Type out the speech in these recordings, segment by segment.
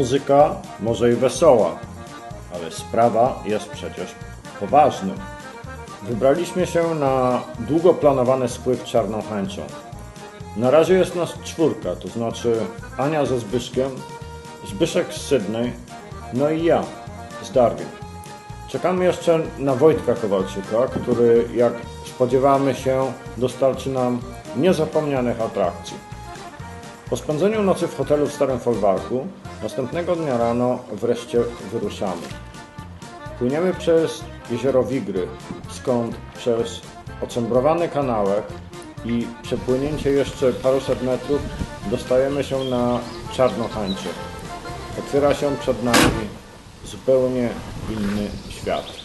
Muzyka może i wesoła, ale sprawa jest przecież poważna. Wybraliśmy się na długo planowany spływ czarną chęcią. Na razie jest nas czwórka, to znaczy Ania ze Zbyszkiem, Zbyszek z Sydney, no i ja z Darwin. Czekamy jeszcze na Wojtka Kowalczyka, który, jak spodziewamy się, dostarczy nam niezapomnianych atrakcji. Po spędzeniu nocy w hotelu w Starym Folwarku, następnego dnia rano wreszcie wyruszamy. Płyniemy przez jezioro Wigry, skąd przez ocembrowany kanałek i przepłynięcie jeszcze paruset metrów dostajemy się na Czarnochańcie. Otwiera się przed nami zupełnie inny świat.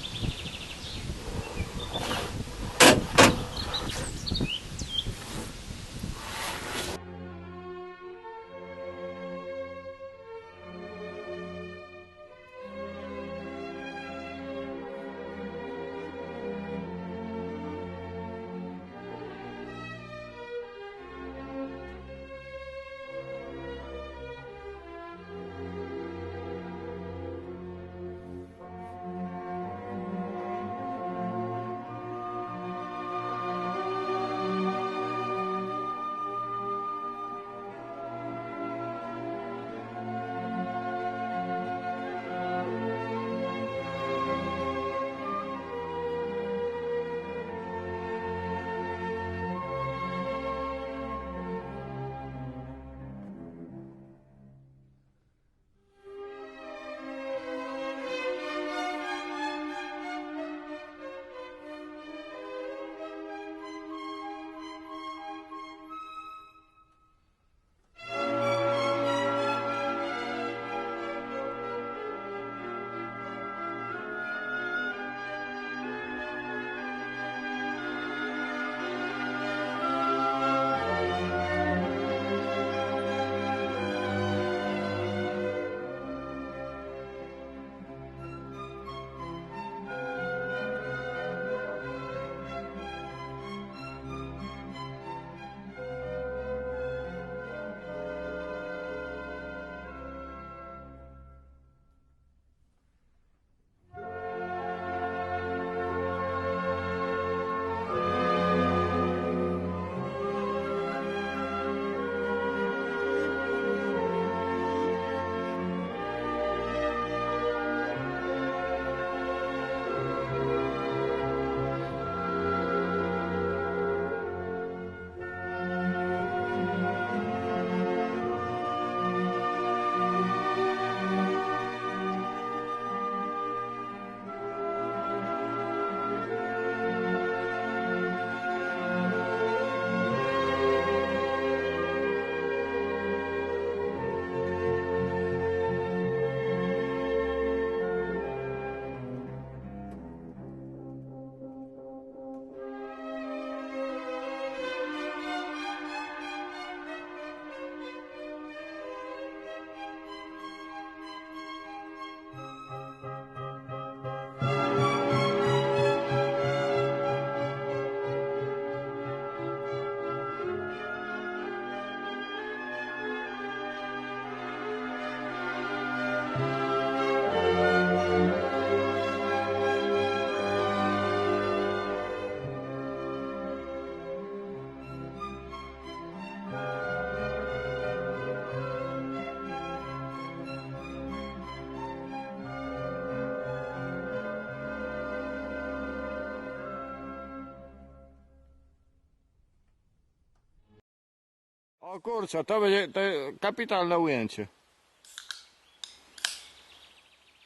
O kurczę, to będzie to kapitalne ujęcie.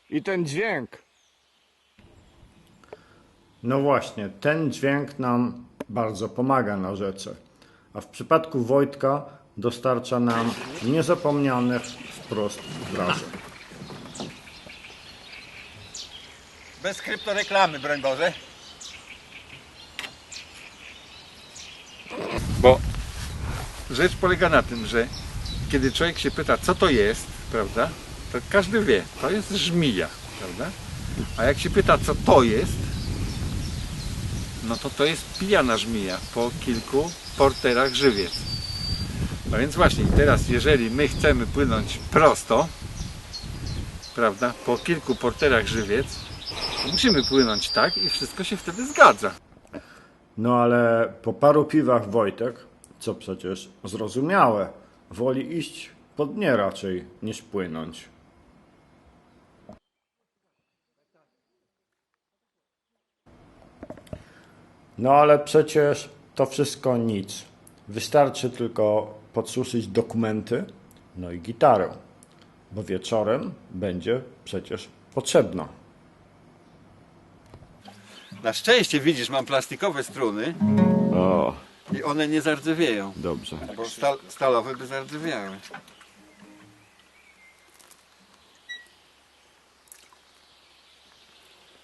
I ten dźwięk. No właśnie, ten dźwięk nam bardzo pomaga na rzece. A w przypadku Wojtka dostarcza nam niezapomnianych wprost wrażeń. Bez kryptoreklamy, broń Boże. Rzecz polega na tym, że kiedy człowiek się pyta, co to jest, prawda, to każdy wie, to jest żmija, prawda? A jak się pyta, co to jest, no to to jest pijana żmija po kilku porterach żywiec. No więc właśnie, teraz jeżeli my chcemy płynąć prosto, prawda, po kilku porterach żywiec, to musimy płynąć tak i wszystko się wtedy zgadza. No ale po paru piwach Wojtek, co przecież zrozumiałe, woli iść po dnie raczej niż płynąć. No ale przecież to wszystko nic. Wystarczy tylko podsuszyć dokumenty, no i gitarę, bo wieczorem będzie przecież potrzebna. Na szczęście widzisz, mam plastikowe struny O, i one nie zardzewieją, dobrze. bo stal, stalowe by zardzewiały.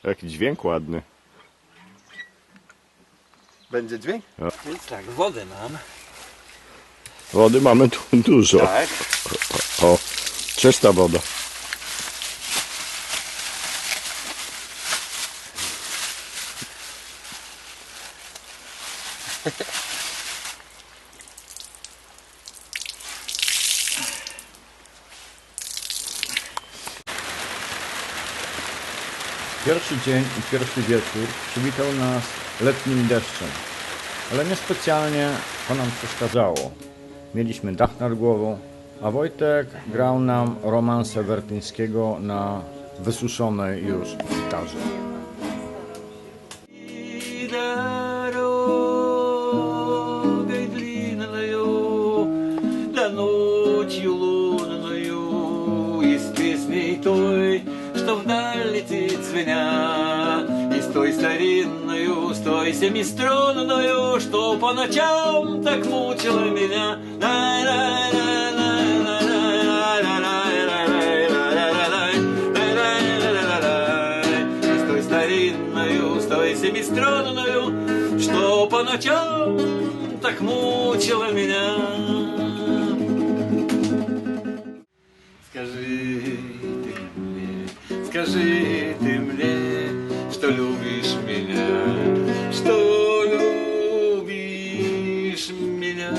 Jaki dźwięk ładny. Będzie dźwięk? Więc tak, wodę mam. Wody mamy tu dużo. Tak. O, czysta woda. Pierwszy dzień i pierwszy wieczór przywitał nas letnim deszczem, ale niespecjalnie to nam przeszkadzało. Mieliśmy dach nad głową, a Wojtek grał nam romanse Wertyńskiego na wysuszonej już gitarze. Звеня, И с той старинною, с той семиструнною, Что по ночам так мучила меня. И с той старинною, с что по ночам так мучила меня. Скажи ты мне, что любишь меня, что любишь меня.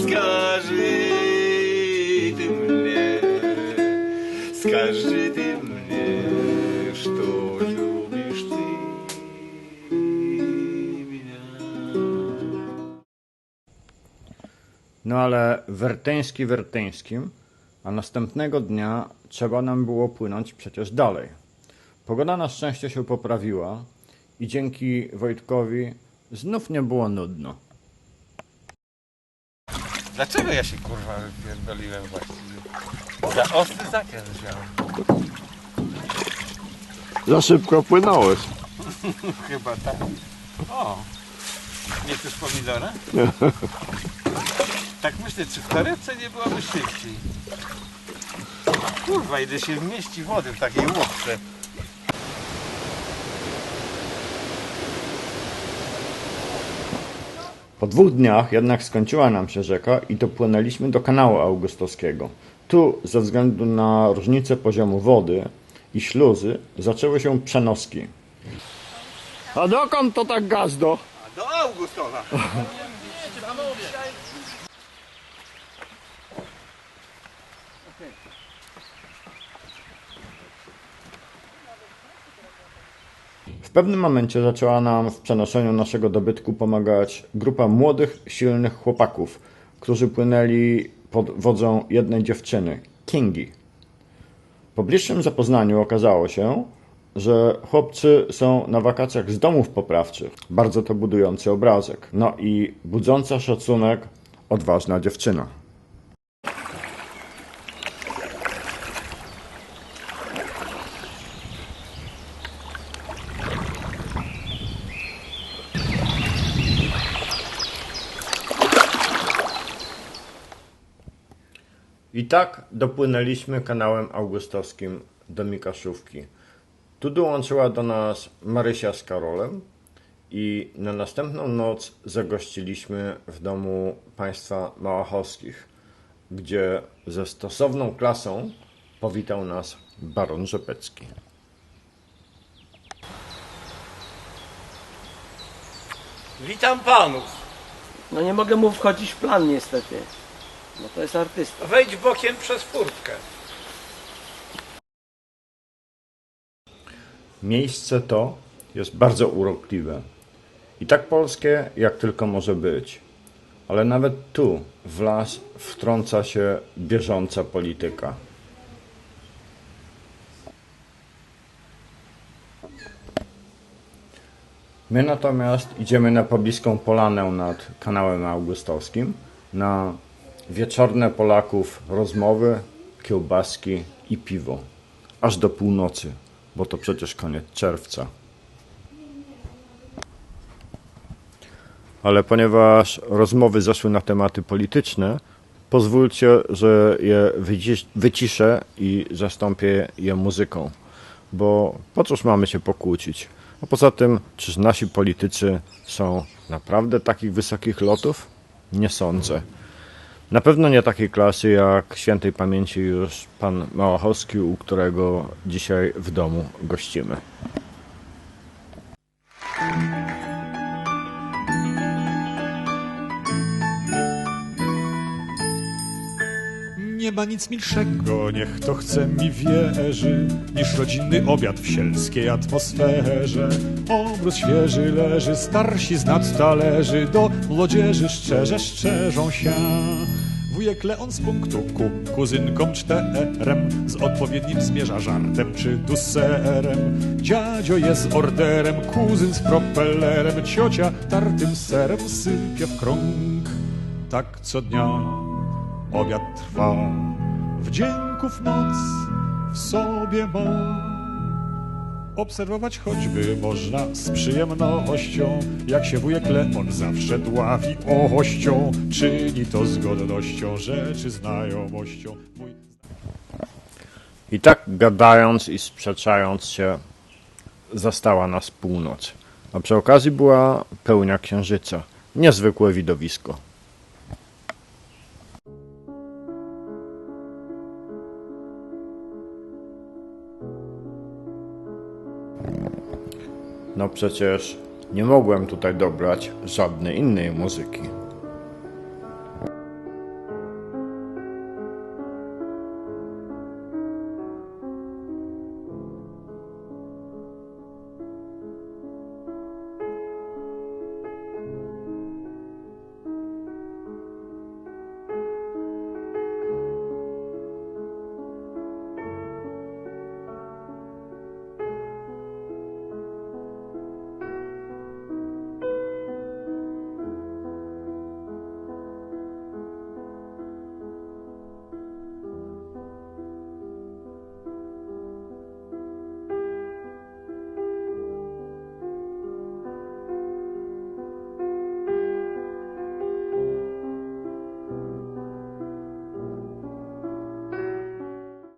Скажи ты мне, скажи ты мне, что любишь ты меня. No ale werteński werteńskim, a następnego dnia trzeba nam było płynąć przecież dalej. Pogoda na szczęście się poprawiła i dzięki Wojtkowi znów nie było nudno. Dlaczego ja się kurwa wypierdoliłem właściwie? Za ostry zakręt wziąłem. Za szybko płynąłeś. Chyba tak. O! Nie chcesz pomidora? tak myślę, czy w torebce nie byłoby szybciej. Kurwa, ile się mieści wody w takiej łopce. Po dwóch dniach jednak skończyła nam się rzeka i dopłynęliśmy do kanału augustowskiego. Tu, ze względu na różnicę poziomu wody i śluzy, zaczęły się przenoski. A dokąd to tak gazdo? Do Augustowa! W pewnym momencie zaczęła nam w przenoszeniu naszego dobytku pomagać grupa młodych, silnych chłopaków, którzy płynęli pod wodzą jednej dziewczyny, Kingi. Po bliższym zapoznaniu okazało się, że chłopcy są na wakacjach z domów poprawczych. Bardzo to budujący obrazek. No i budząca szacunek, odważna dziewczyna. Tak dopłynęliśmy kanałem augustowskim do Mikaszówki. Tu dołączyła do nas Marysia z Karolem i na następną noc zagościliśmy w domu państwa Małachowskich, gdzie ze stosowną klasą powitał nas baron Rzepecki. Witam panów. No nie mogę mu wchodzić w plan niestety. No to jest artysta. Wejdź bokiem przez furtkę. Miejsce to jest bardzo urokliwe i tak polskie, jak tylko może być. Ale nawet tu, w las, wtrąca się bieżąca polityka. My natomiast idziemy na pobliską polanę nad kanałem augustowskim, na wieczorne Polaków rozmowy, kiełbaski i piwo. Aż do północy, bo to przecież koniec czerwca. Ale ponieważ rozmowy zaszły na tematy polityczne, pozwólcie, że je wycisz- wyciszę i zastąpię je muzyką. Bo po cóż mamy się pokłócić? A poza tym, czyż nasi politycy są naprawdę takich wysokich lotów? Nie sądzę. Na pewno nie takiej klasy jak świętej pamięci już pan Małachowski, u którego dzisiaj w domu gościmy. Nie ma nic milszego, niech to chce mi wierzy, niż rodzinny obiad w sielskiej atmosferze. Obróz świeży leży, starsi z talerzy, do młodzieży szczerze szczerzą się. Wujek Leon z punktu ku kuzynkom czterem z odpowiednim zmierza żartem czy duserem. Dziadzio jest orderem, kuzyn z propellerem, ciocia tartym serem sypie w krąg. Tak co dnia obiad trwa, wdzięków moc w sobie ma. Obserwować choćby można z przyjemnością, jak się wujek Leon zawsze dławi ością, czyni to z godnością, rzeczy znajomością. Mój... I tak gadając i sprzeczając się, zastała nas północ. A przy okazji była pełnia księżyca. Niezwykłe widowisko. No przecież nie mogłem tutaj dobrać żadnej innej muzyki.